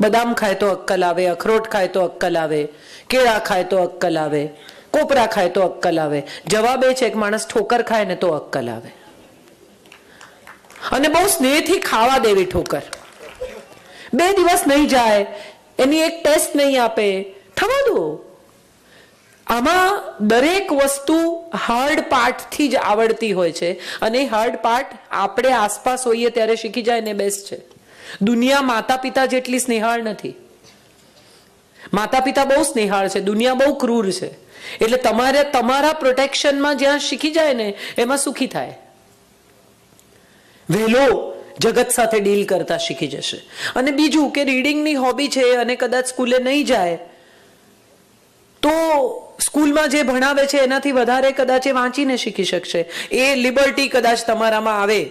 બદામ ખાય તો અક્કલ આવે, અખરોટ ખાય તો અક્કલ આવે, કેળા ખાય તો અક્કલ આવે, કોપરા ખાય તો અક્કલ આવે, જવાબ એ છે કે માણસ ઠોકર ખાય ને તો અક્કલ આવે. અને બહુ સ્નેહથી ખાવા દેવી ઠોકર. બે દિવસ નહીં જાય, એની એક ટેસ્ટ નહીં આપે. થવા દો. આમાં દરેક વસ્તુ હાર્ડ પાર્ટથી જ આવડતી હોય છે. અને હાર્ડ પાર્ટ આપણે આસપાસ હોઈએ ત્યારે શીખી જાય ને બેસ્ટ છે. દુનિયા માતા પિતા જેટલી સ્નેહાળ નથી. માતા પિતા બહુ સ્નેહાળ છે, દુનિયા બહુ ક્રૂર છે. એટલે તમારે તમારા પ્રોટેક્શનમાં જ્યાં શીખી જાય ને, એમાં સુખી થાય. વહેલો જગત સાથે ડીલ કરતા શીખી જશે. અને બીજું કે રીડિંગની હોબી છે અને કદાચ સ્કૂલે નહીં જાય, તો સ્કૂલમાં જે ભણાવે છે એનાથી વધારે કદાચ એ વાંચીને શીખી શકશે. એ લિબર્ટી કદાચ તમારામાં આવે,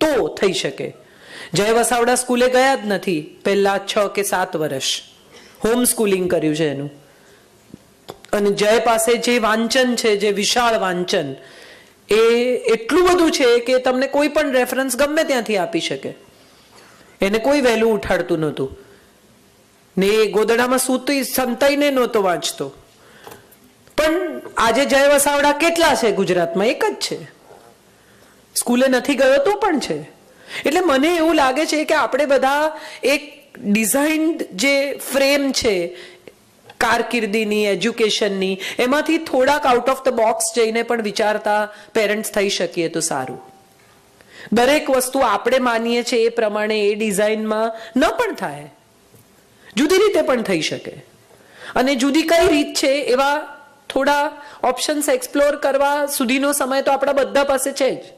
તો થઈ શકે. જય વસાવડા સ્કૂલે ગયા જ નથી. પહેલા છ કે સાત વર્ષ. હોમ સ્કૂલિંગ કર્યું છે એનું. અને જય પાસે જે વાંચન છે, જે વિશાળ વાંચન, એ એટલું બધું છે કે તમને કોઈ પણ રેફરન્સ ગમે ત્યાંથી આપી શકે. એને કોઈ વહેલું ઉઠાડતું નહોતું. ને એ ગોદડામાં સૂતી, સંતાઈને નહોતો વાંચતો. પણ આજે જય વસાવડા કેટલા છે ગુજરાતમાં? એક જ છે. સ્કૂલે નથી ગયો તો પણ છે. એટલે મને એવું લાગે છે કે આપણે બધા એક ડિઝાઇન્ડ જે ફ્રેમ છે, કારકિર્દીની એજ્યુકેશનની એમાંથી થોડાક આઉટ ઓફ ધ બોક્સ જઈને પણ વિચારતા પેરેન્ટ્સ થઈ શકીએ તો સારું. દરેક વસ્તુ આપણે માનીએ છીએ એ પ્રમાણે એ ડિઝાઇનમાં ન પણ થાય. જુદી રીતે પણ થઈ શકે. અને જુદી કઈ રીત છે એવા થોડા ઓપ્શન્સ એક્સપ્લોર કરવા સુધીનો સમય તો આપણા બધા પાસે છે જ.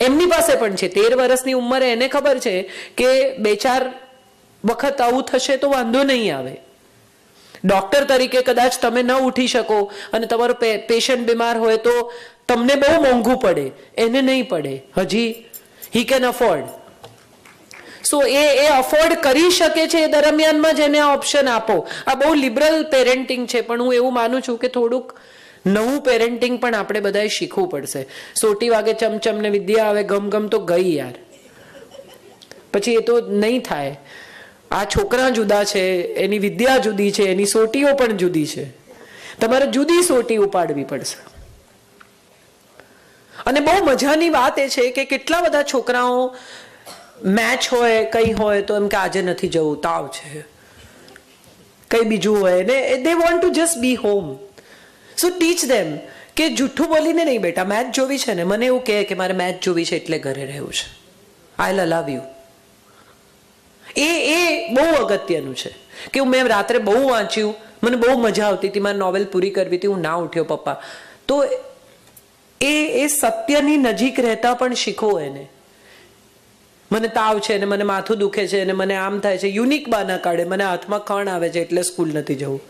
એમની પાસે પણ છે. તેર વર્ષની ઉંમરે એને ખબર છે કે બે ચાર વખત આવું થશે તો વાંધો નહીં આવે. ડોક્ટર તરીકે કદાચ તમે ન ઉઠી શકો અને તમારો પેશન્ટ બીમાર હોય તો તમને બહુ મોંઘું પડે. એને નહીં પડે. હજી હી કેન અફોર્ડ સો એ એ અફોર્ડ કરી શકે છે એ દરમિયાનમાં જ એને આ ઓપ્શન આપો. આ બહુ લિબરલ પેરેન્ટિંગ છે, પણ હું એવું માનું છું કે થોડુંક નવું પેરેન્ટિંગ પણ આપણે બધાએ શીખવું પડશે. સોટી વાગે ચમચમ ને વિદ્યા આવે ગમ ગમ તો ગઈ યાર. પછી એ તો નહીં થાય. આ છોકરા જુદા છે, એની વિદ્યા જુદી છે, એની સોટીઓ પણ જુદી છે. તમારે જુદી સોટી ઉપાડવી પડશે. અને બહુ મજાની વાત એ છે કે કેટલા બધા છોકરાઓ મેચ હોય, કંઈ હોય, તો એમ કે આજે નથી જવું, તાવ છે. કંઈ બીજું હોય ને they want to just be home so teach them કે જૂઠું બોલીને નહીં બેટા મેચ જોવી છે ને, મને એવું કહે કે મારે મેચ જોવી છે એટલે ઘરે રહેવું છે. આઈ લવ યુ એ એ બહુ અગત્યનું છે કે હું મેં રાત્રે બહુ વાંચ્યું, મને બહુ મજા આવતી હતી, મારે નોવેલ પૂરી કરવી હતી, હું ના ઉઠ્યો પપ્પા. તો એ એ સત્યની નજીક રહેતા પણ શીખો એને. મને તાવ છે ને, મને માથું દુખે છે ને, મને આમ થાય છે યુનિક બાના કાઢે, મને હાથમાં ખણ આવે છે એટલે સ્કૂલ નથી જવું.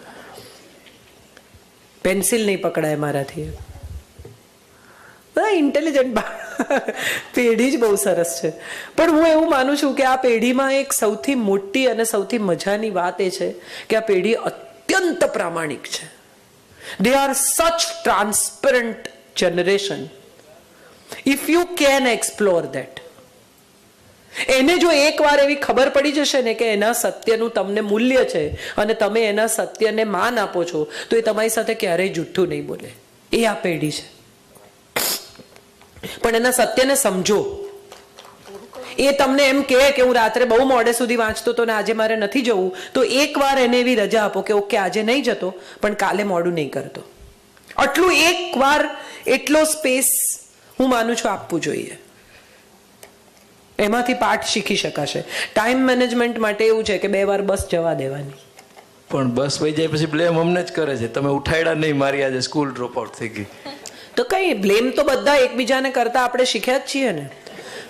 પેન્સિલ નહીં પકડાય મારાથી. બધા ઇન્ટેલિજન્ટ પેઢી જ બહુ સરસ છે. પણ હું એવું માનું છું કે આ પેઢીમાં એક સૌથી મોટી અને સૌથી મજાની વાત એ છે કે આ પેઢી અત્યંત પ્રામાણિક છે. They are such transparent generation if you can explore that એને જો એકવાર એવી ખબર પડી જશે ને કે એના સત્યનું તમને મૂલ્ય છે અને તમે એના સત્યને માન આપો છો, તો એ તમારી સાથે ક્યારેય જુઠ્ઠું નહીં બોલે. એ આ પેઢી છે. પણ એના સત્યને સમજો. એ તમને એમ કહે કે હું રાત્રે બહુ મોડે સુધી વાંચતો હતો ને આજે મારે નથી જવું, તો એકવાર એને એવી રજા આપો કે ઓકે, આજે નહીં જતો, પણ કાલે મોડું નહીં કરતો. આટલું એકવાર, એટલો સ્પેસ હું માનું છું આપવું જોઈએ. એમાંથી પાઠ શીખી શકાશે. ટાઈમ મેનેજમેન્ટ માટે એવું છે કે બે વાર બસ જવા દેવાની. પણ બસ વહી જાય પછી બ્લેમ અમને જ કરે છે. તમે ઉઠાડ્યા નહીં મારી આજે સ્કૂલ ડ્રોપ આઉટ થઈ ગઈ. તો કઈ બ્લેમ તો બધા એકબીજાને કરતા આપણે શીખ્યા જ છીએ ને.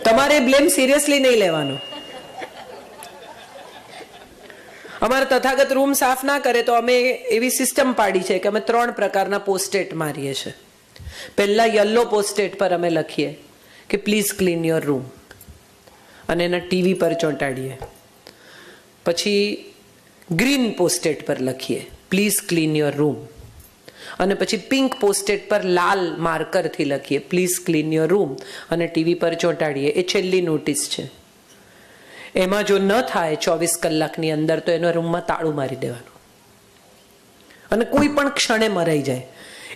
તમારે બ્લેમ સિરિયસલી નહીં લેવાનો. અમારે તથાગત રૂમ સાફ ના કરે તો અમે એવી સિસ્ટમ પાડી છે કે અમે ત્રણ પ્રકારના પોસ્ટેટ મારીએ છીએ. પહેલાં યલો પોસ્ટેટ પર અમે લખીએ કે પ્લીઝ ક્લીન યોર રૂમ અને એના ટીવી પર ચોંટાડીએ. પછી ગ્રીન પોસ્ટેટ પર લખીએ પ્લીઝ ક્લીન યોર રૂમ અને પછી પિંક પોસ્ટેટ પર લાલ માર્કરથી લખીએ પ્લીઝ ક્લીન યોર રૂમ અને ટીવી પર ચોંટાડીએ, એ છેલ્લી નોટિસ છે. એમાં જો ન થાય ચોવીસ કલાકની અંદર, તો એનો રૂમમાં તાળું મારી દેવાનું. અને કોઈ પણ ક્ષણે મરાઈ જાય.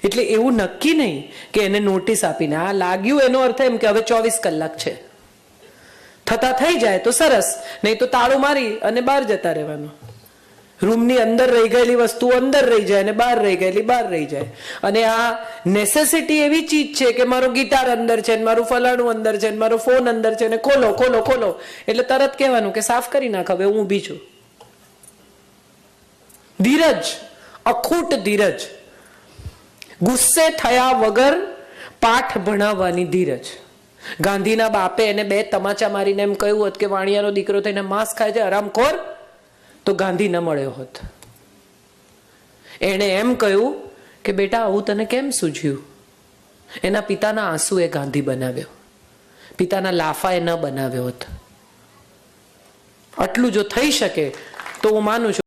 એટલે એવું નક્કી નહીં કે એને નોટિસ આપીને. આ લાગ્યું, એનો અર્થ એમ કે હવે ચોવીસ કલાક છે. થતા થઈ જાય તો સરસ. નહીં તો તાળું મારી અને બહાર જતા રહેવાનું. રૂમની અંદર રહી ગયેલી વસ્તુ અંદર રહી જાય અને બહાર રહી ગયેલી બહાર રહી જાય. અને આ નેસેસિટી એવી ચીજ છે કે મારો ગિટાર અંદર છે ને મારું ફલાણું અંદર છે ને મારો ફોન અંદર છે ને ખોલો ખોલો ખોલો. એટલે તરત કહેવાનું કે સાફ કરી નાખ, હવે હું ઊભી છું. ધીરજ, અખૂટ ધીરજ. ગુસ્સે થયા વગર પાઠ ભણાવવાની ધીરજ. ગાંધીના બાપે એને બે તમાચા મારીને એમ કહ્યું હોત કે વાણિયાનો દીકરો થઈને માંસ ખાય છે આરામખોર તો ગાંધી ન મળ્યો હોત. એણે એમ કહ્યું કે બેટા, આવું તને કેમ સૂઝ્યું? એના પિતાના આંસુ એ ગાંધી બનાવ્યો. પિતાના લાફા એ ન બનાવ્યો હોત. આટલું જો થઈ શકે તો હું માનું છું